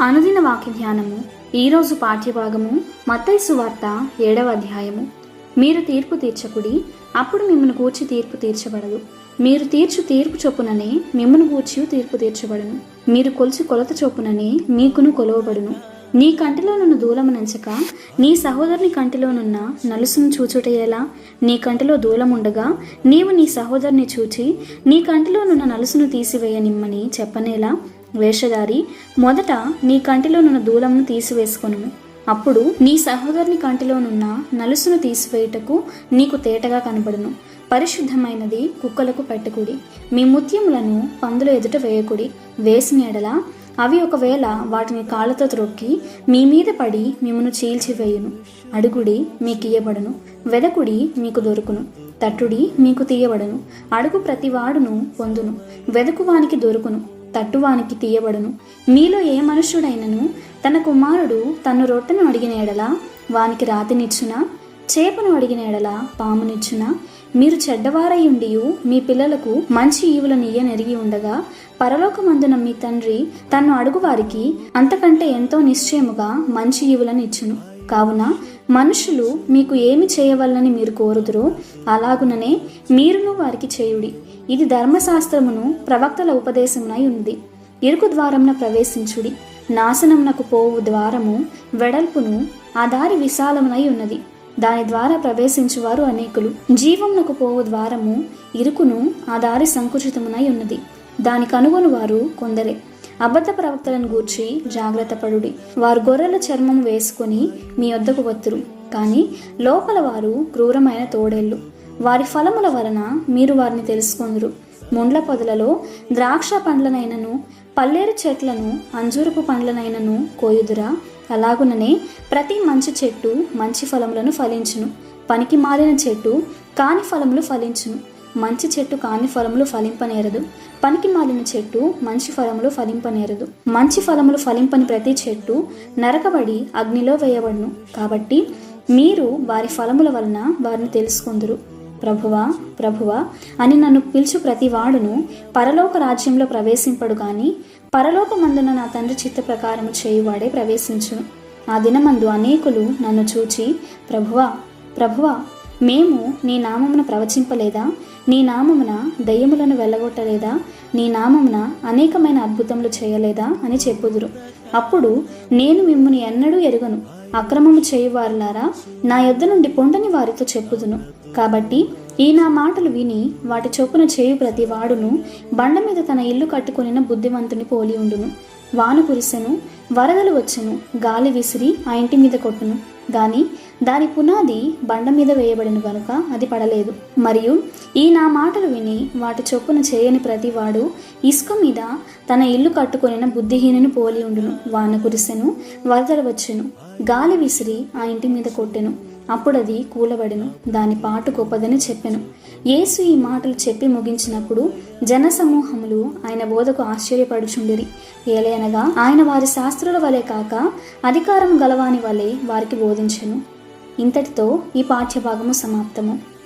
అనుదిన వాక్య ధ్యానము ఈరోజు పాఠ్యభాగము మత్తైసు వార్త ఏడవ అధ్యాయము. మీరు తీర్పు తీర్చకుడి అప్పుడు మిమ్మల్ని గూర్చి తీర్పు తీర్చబడదు. మీరు తీర్చు తీర్పు చొప్పుననే మిమ్మల్ని గూర్చి తీర్పు తీర్చబడను. మీరు కొలిచి కొలత చొప్పుననే మీకును కొలవబడును. నీ కంటిలోనున్న దూలమునంచక నీ సహోదరుని కంటిలోనున్న నలుసును చూచుటయేలా నీ కంటిలో దూలముండగా నీవు నీ సహోదరుని చూచి నీ కంటిలోనున్న నలుసును తీసివేయనిమ్మని చెప్పనేలా? వేషధారి మొదట నీ కంటిలోనున్న దూలమును తీసివేసుకొను. అప్పుడు నీ సహోదరుని కంటిలోనున్న నలుసును తీసివేయుటకు నీకు తేటగా కనబడును. పరిశుద్ధమైనది కుక్కలకు పెట్టకుడి. మీ ముత్యములను పందుల ఎదుట వేయకుడి. వేసిన ఎడల అవి ఒకవేళ వాటిని కాళ్ళతో త్రొక్కి మీ మీద పడి మిమ్మను చీల్చివేయును. అడుగుడి మీకు వెదకుడి మీకు దొరుకును. తట్టుడి మీకు తీయబడును. అడుగు ప్రతివాడును పొందును. వెదకువానికి దొరుకును. తట్టువానికి తీయబడును. మీలో ఏ మనుష్యుడైనను తన కుమారుడు తను రొట్టెను అడిగిన ఎడల వానికి రాతినిచ్చునా? చేపను అడిగిన ఎడల పామునిచ్చున మీరు చెడ్డవారై ఉండియు మీ పిల్లలకు మంచి ఈవులను ఇయ్యనెరిగి ఉండగా పరలోకమందున మీ తండ్రి తన్ను అడుగువారికి అంతకంటే ఎంతో నిశ్చయముగా మంచి ఈవులను ఇచ్చును. కావున మనుషులు మీకు ఏమి చేయవల్లని మీరు కోరుదురో అలాగుననే మీరును వారికి చేయుడి. ఇది ధర్మశాస్త్రమును ప్రవక్తల ఉపదేశమునై ఉంది. ఇరుకు ద్వారమున ప్రవేశించుడి. నాశనమునకు పోవు ద్వారము వెడల్పును ఆ దారి విశాలమునై ఉన్నది. దాని ద్వారా ప్రవేశించువారు అనేకులు. జీవమునకు పోవు ద్వారము ఇరుకును ఆ దారి సంకుచితమునై ఉన్నది. దాని కనుగొను వారు కొందరే. అబద్ధ ప్రవక్తలను గూర్చి జాగ్రత్త పడుడి. వారు గొర్రెల చర్మం వేసుకొని మీ వద్దకు వత్తురు. కానీ లోపల వారు క్రూరమైన తోడేళ్ళు. వారి ఫలముల వలన మీరు వారిని తెలుసుకొందురు ముండ్ల పొదలలో ద్రాక్ష పండ్లనైనను పల్లేరు చెట్లను అంజూరపు పండ్లనైనను కోయుదురా. అలాగుననే ప్రతి మంచి చెట్టు మంచి ఫలములను ఫలించును. పనికి మారిన చెట్టు కాని ఫలములు ఫలించును. మంచి చెట్టు కాని ఫలములు ఫలింపనేరదు. పనికి మాలిన చెట్టు మంచి ఫలములు ఫలింపనేరదు. మంచి ఫలములు ఫలింపని ప్రతి చెట్టు నరకబడి అగ్నిలో వేయబడును. కాబట్టి మీరు వారి ఫలముల వలన వారిని తెలుసుకుందురు. ప్రభువా ప్రభువా అని నన్ను పిలుచు ప్రతివాడును పరలోక రాజ్యంలో ప్రవేశింపడు గాని పరలోకమందున నా తండ్రి చిత్త ప్రకారం చేయువాడే ప్రవేశించును ఆ దినమందు అనేకులు నన్ను చూచి ప్రభువా ప్రభువా మేము నీ నామమున ప్రవచింపలేదా? నీ నామమున దయ్యములను వెళ్ళగొట్టలేదా? నీ నామమున అనేకమైన అద్భుతములు చేయలేదా? అని చెప్పుదురు. అప్పుడు నేను మిమ్మల్ని ఎన్నడూ ఎరుగను. అక్రమము చేయువారులారా నా యొద్ద నుండి పొండని వారితో చెప్పుదును. కాబట్టి ఈ నా మాటలు విని వాటి చొప్పున చేయు ప్రతి వాడును బండ మీద తన ఇల్లు కట్టుకొనిన బుద్ధిమంతుని పోలి ఉండును. వాన కురిసెను వరదలు వచ్చెను గాలి విసిరి ఆ ఇంటి మీద కొట్టును. గాని దాని పునాది బండ మీద వేయబడిన గనుక అది పడలేదు. మరియు ఈ నా మాటలు విని వాటి చొప్పున చేయని ప్రతివాడు ఇసుక మీద తన ఇల్లు కట్టుకొనిన బుద్ధిహీనుని పోలి ఉండును. వాన కురిసెను వరదలు వచ్చెను గాలి విసిరి ఆ ఇంటి మీద కొట్టెను. అప్పుడది కూలబడెను. దాని పాటు గొప్పదని చెప్పెను. యేసు ఈ మాటలు చెప్పి ముగించినప్పుడు జనసమూహములు ఆయన బోధకు ఆశ్చర్యపడుచుండిరి. ఏలయనగా ఆయన వారి శాస్త్రుల వలె కాక అధికారం గలవాని వలె వారికి బోధించెను. ఇంతటితో ఈ పాఠ్యభాగము సమాప్తము.